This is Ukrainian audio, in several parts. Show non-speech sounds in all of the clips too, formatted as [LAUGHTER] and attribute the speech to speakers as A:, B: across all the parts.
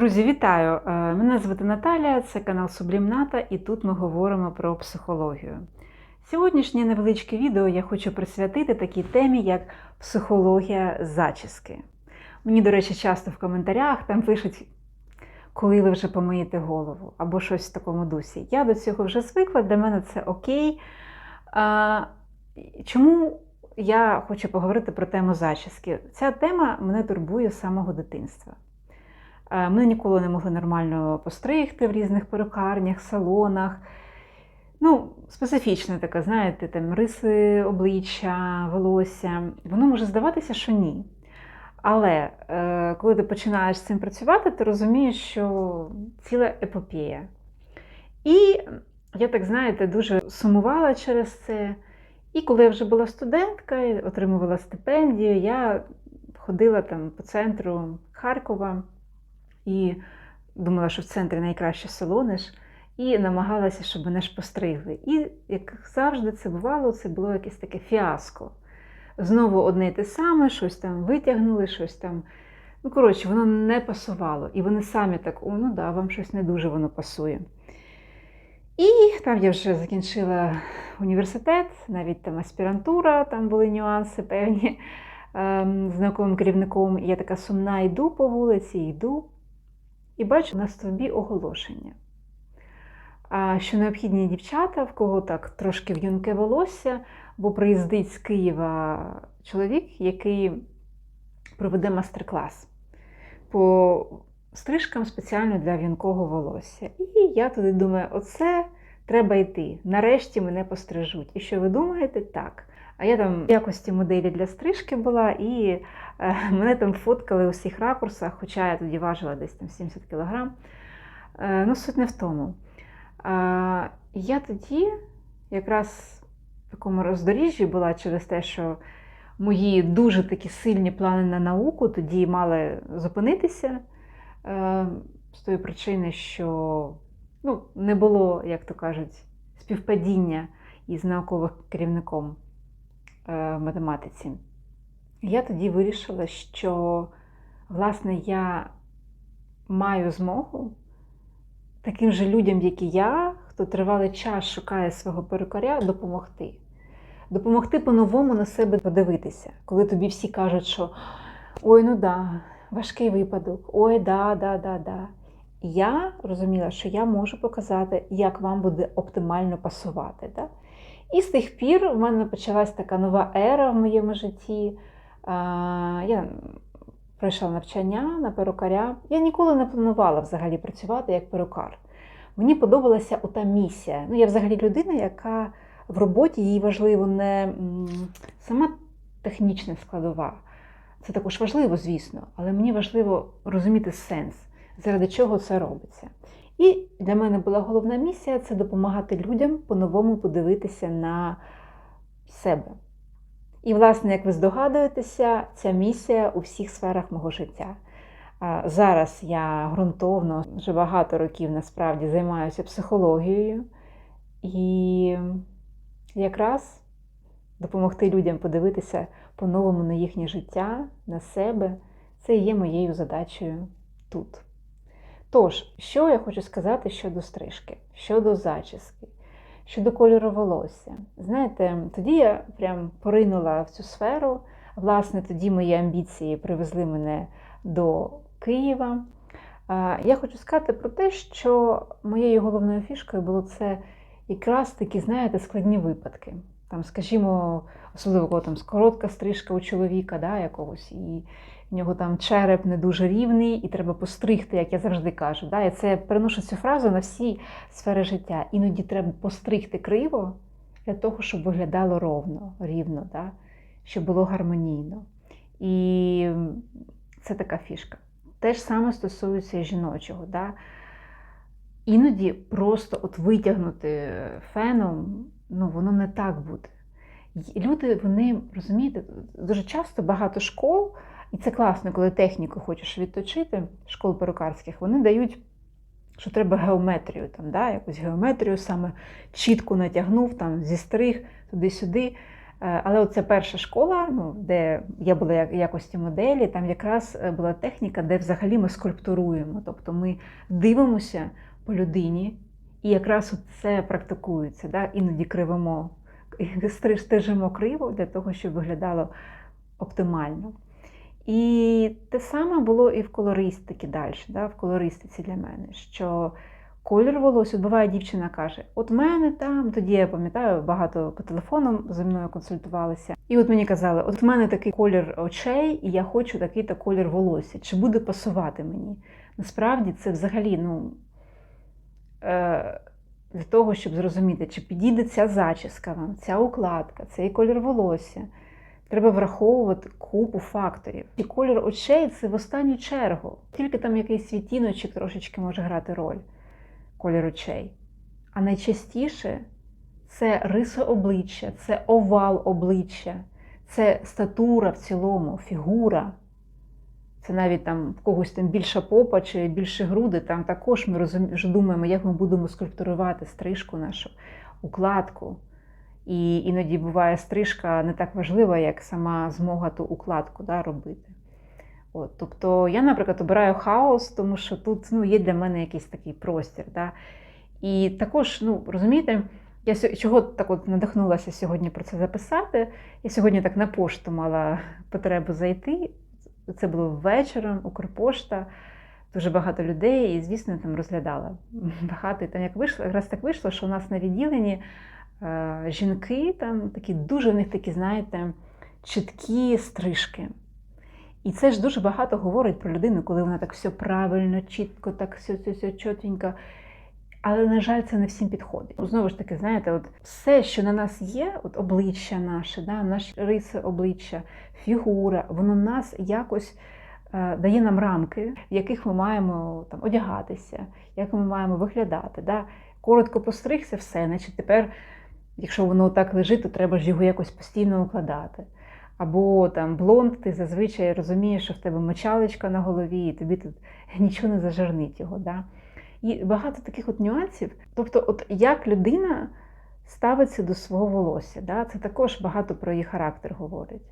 A: Друзі, вітаю! Е, Мене звати Наталя, це канал Сублімната, і тут ми говоримо про психологію. Сьогоднішнє невеличке відео я хочу присвятити такій темі, як психологія зачіски. Мені, до речі, часто в коментарях там пишуть, коли ви вже помиєте голову, або щось в такому дусі. Я до цього вже звикла, для мене це окей. А, Чому я хочу поговорити про тему зачіски? Ця тема мене турбує з самого дитинства. Е, Ми ніколи не могли нормально постригти в різних перукарнях, салонах. Ну, специфічна така, знаєте, там риси обличчя, волосся. Воно може здаватися, що ні. Але е, коли ти починаєш з цим працювати, ти розумієш, що ціла епопея. І я так, знаєте, дуже сумувала через це. І коли я вже була студентка, і отримувала стипендію, я ходила там по центру Харкова і думала, що в центрі найкраще салони ж, і намагалася, щоб мене ж постригли. І, як завжди, це бувало, це було якесь таке фіаско. Знову одне й те саме, щось там витягнули, щось там. Ну, коротше, воно не пасувало. І вони самі так, о, ну да, вам щось не дуже воно пасує. І там я вже закінчила університет, навіть там аспірантура, там були нюанси певні ем, з науковим керівником. Я така сумна йду по вулиці, йду і бачу на стовбі оголошення. Що необхідні дівчата, в кого так трошки в'юнке волосся, бо приїздить з Києва чоловік, який проведе мастер-клас по стрижкам спеціально для в'юнкого волосся. І я туди думаю, оце треба йти. Нарешті мене пострижуть. І що ви думаєте? Так. А я там в якості моделі для стрижки була, і мене там фоткали у всіх ракурсах, хоча я тоді важила десь там 70 кг. Е, ну, суть не в тому. Е, я тоді якраз в такому роздоріжжі була через те, що мої дуже такі сильні плани на науку тоді мали зупинитися е, з тої причини, що ну, не було, як то кажуть, співпадіння із науковим керівником е, в математиці. Я тоді вирішила, що, власне, я маю змогу таким же людям, як і я, хто тривалий час шукає свого перукаря, допомогти. Допомогти по-новому на себе подивитися, коли тобі всі кажуть, що ой, ну да, важкий випадок, ой, да, да, да, да. Я розуміла, що я можу показати, як вам буде оптимально пасувати. Да? І з тих пір в мене почалась така нова ера в моєму житті. Я пройшла навчання на перукаря. Я ніколи не планувала взагалі працювати як перукар. Мені подобалася ота місія. Ну, я взагалі людина, яка в роботі їй важливо не сама технічна складова. Це також важливо, звісно, але мені важливо розуміти сенс, заради чого це робиться. І для мене була головна місія це допомагати людям по-новому подивитися на себе. І, власне, як ви здогадуєтеся, ця місія у всіх сферах мого життя. Зараз я ґрунтовно вже багато років насправді займаюся психологією і якраз допомогти людям подивитися по-новому на їхнє життя, на себе це є моєю задачею тут. Тож, що я хочу сказати щодо стрижки, щодо зачіски, щодо кольору волосся. Знаєте, тоді я прям поринула в цю сферу. Власне, тоді мої амбіції привезли мене до Києва. Я хочу сказати про те, що моєю головною фішкою було це якраз такі, знаєте, складні випадки. Там, скажімо, особливо коли там коротка стрижка у чоловіка да, якогось, і в нього там череп не дуже рівний, і треба постригти, як я завжди кажу. Да? І це переношу цю фразу на всі сфери життя. Іноді треба постригти криво для того, щоб виглядало ровно, рівно, да? щоб було гармонійно. І це така фішка. Те ж саме стосується жіночого. Да? Іноді просто от витягнути феном, ну воно не так буде. Люди, вони розумієте, дуже часто багато школ, і це класно, коли техніку хочеш відточити, школ перукарських, вони дають, що треба геометрію, там, да, якусь геометрію саме чітко натягнув, там, зістриг туди-сюди. Е, Але оця перша школа, ну, де я була як- якості моделі, там якраз е, була техніка, де взагалі ми скульптуруємо. Тобто ми дивимося по людині, і якраз це практикується. Да? Іноді кривимо, [LAUGHS] стежимо криво для того, щоб виглядало оптимально. І те саме було і в колористиці далі, да? в колористиці для мене. що Колір волосся, буває, дівчина каже: От мене там, тоді я пам'ятаю, багато по телефону зі мною консультувалися. І от мені казали, от в мене такий колір очей, і я хочу такий-то колір волосся. Чи буде пасувати мені? Насправді це взагалі, ну, е, для того, щоб зрозуміти, чи підійде ця зачіска вам, ця укладка, цей колір волосся. Треба враховувати купу факторів. І колір очей це в останню чергу. Тільки там якийсь відтіночок трошечки може грати роль колір очей. А найчастіше це риса обличчя, це овал обличчя, це статура в цілому, фігура. Це навіть там в когось там більша попа чи більше груди, там також ми розумі... думаємо, як ми будемо скульптурувати стрижку нашу, укладку. І іноді буває стрижка не так важлива, як сама змога ту укладку да, робити. От, тобто я, наприклад, обираю хаос, тому що тут ну, є для мене якийсь такий простір. Да? І також, ну, розумієте, я чого так от надихнулася сьогодні про це записати. Я сьогодні так на пошту мала потребу зайти. Це було вечором, Укрпошта, дуже багато людей, і, звісно, там розглядала багато. І там як вийшло, якраз так вийшло, що у нас на відділенні жінки, там такі дуже в них такі, знаєте, чіткі стрижки. І це ж дуже багато говорить про людину, коли вона так все правильно, чітко, так все, все, все чотенько. Але, на жаль, це не всім підходить. Ну, Знову ж таки, знаєте, от все, що на нас є, от обличчя наше, да, наші риси обличчя, фігура, воно нас якось е, дає нам рамки, в яких ми маємо там, одягатися, як ми маємо виглядати. Да. Коротко постригся, все, значить тепер, якщо воно так лежить, то треба ж його якось постійно укладати. Або там блонд, ти зазвичай розумієш, що в тебе мочалочка на голові, і тобі тут нічого не зажирнить його. Да? І багато таких от нюансів. Тобто, от як людина ставиться до свого волосся, да? це також багато про її характер говорить.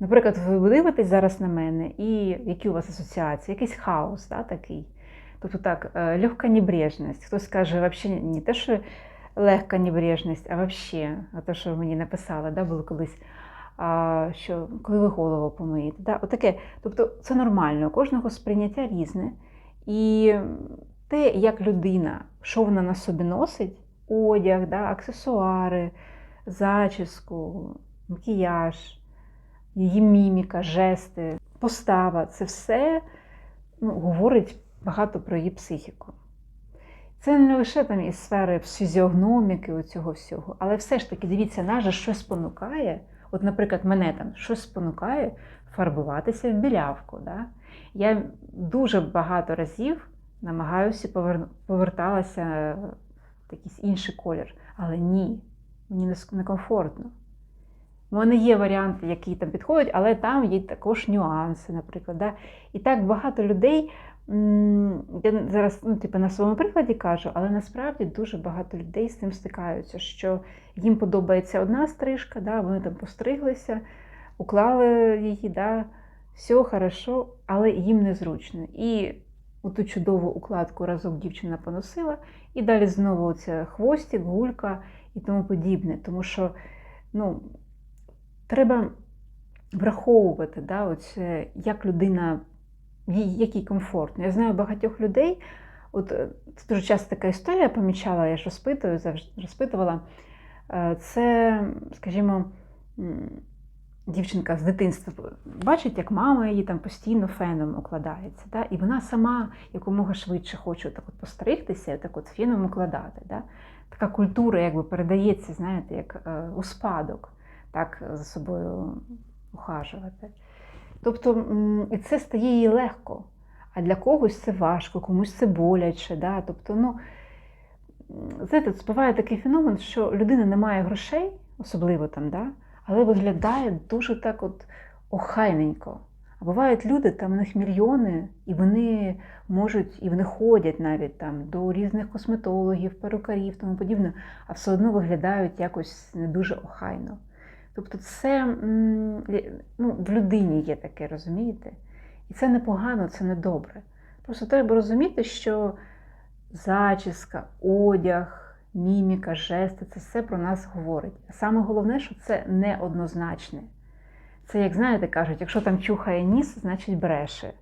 A: Наприклад, ви дивитесь зараз на мене, і які у вас асоціації, якийсь хаос да, такий. Тобто так, е, легка небрежність. Хтось каже, взагалі не те, що легка небрежність, а а те, що мені написали, да, було колись а, що коли ви голову помиєте. Да? Отаке. Тобто це нормально, у кожного сприйняття різне. І те, як людина, що вона на собі носить, одяг, да, аксесуари, зачіску, макіяж, її міміка, жести, постава це все ну, говорить багато про її психіку. Це не лише там із сфери фізіогноміки, оцього всього, але все ж таки, дивіться, нас же щось спонукає. От, наприклад, мене там щось спонукає фарбуватися в білявку. Да? Я дуже багато разів намагаюся повер... поверталася в якийсь інший колір, але ні, мені некомфортно. У мене є варіанти, які там підходять, але там є також нюанси, наприклад. Да? І так багато людей. Я зараз ну, типу, на своєму прикладі кажу, але насправді дуже багато людей з цим стикаються, що їм подобається одна стрижка, да, вони там постриглися, уклали її, да, все хорошо, але їм незручно. І ту чудову укладку разок дівчина поносила, і далі знову оця хвостик, гулька і тому подібне. Тому що ну, треба враховувати, да, оце, як людина, який комфортно. Я знаю багатьох людей. От е, це дуже часто така історія помічала, я ж розпитую, завжди розпитувала. Е, Це, скажімо, дівчинка з дитинства бачить, як мама її там постійно феном укладається. Да? І вона сама якомога швидше хоче так от постригтися, так от феном укладати. Да? Така культура якби передається, знаєте, як е, у спадок, так за собою ухажувати. Тобто, і це стає їй легко. А для когось це важко, комусь це боляче. Да? Тобто, ну, знаєте, от буває такий феномен, що людина не має грошей, особливо там, да? але виглядає дуже так от охайненько. А бувають люди, там у них мільйони, і вони можуть, і вони ходять навіть там до різних косметологів, перукарів, тому подібне, а все одно виглядають якось не дуже охайно. Тобто, це ну, в людині є таке, розумієте? І це непогано, це не добре. Просто треба розуміти, що зачіска, одяг, міміка, жести це все про нас говорить. А саме головне, що це неоднозначне. Це, як знаєте, кажуть, якщо там чухає ніс, значить бреше.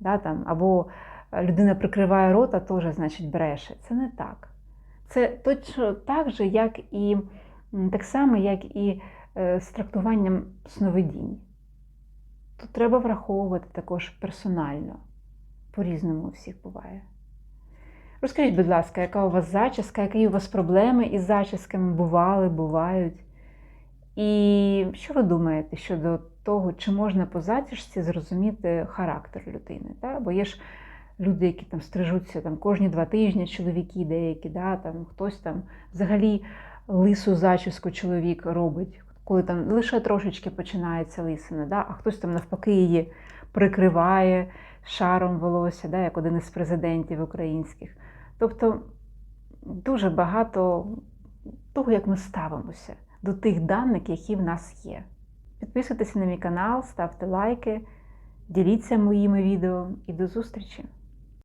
A: Да, там, або людина прикриває рота, теж значить бреше. Це не так. Це точно так же, як і так само, як і з трактуванням сновидінь. Тут треба враховувати також персонально. По-різному у всіх буває. Розкажіть, будь ласка, яка у вас зачіска, які у вас проблеми із зачісками бували, бувають? І що ви думаєте щодо того, чи можна по зачісці зрозуміти характер людини? Да? Бо є ж люди, які там стрижуться там, кожні два тижні, чоловіки деякі, да? там, хтось там взагалі лису зачіску чоловік робить, коли там лише трошечки починається лисина, да? а хтось там навпаки її прикриває шаром волосся, да? як один із президентів українських. Тобто дуже багато того, як ми ставимося до тих даних, які в нас є. Підписуйтесь на мій канал, ставте лайки, діліться моїми відео і до зустрічі!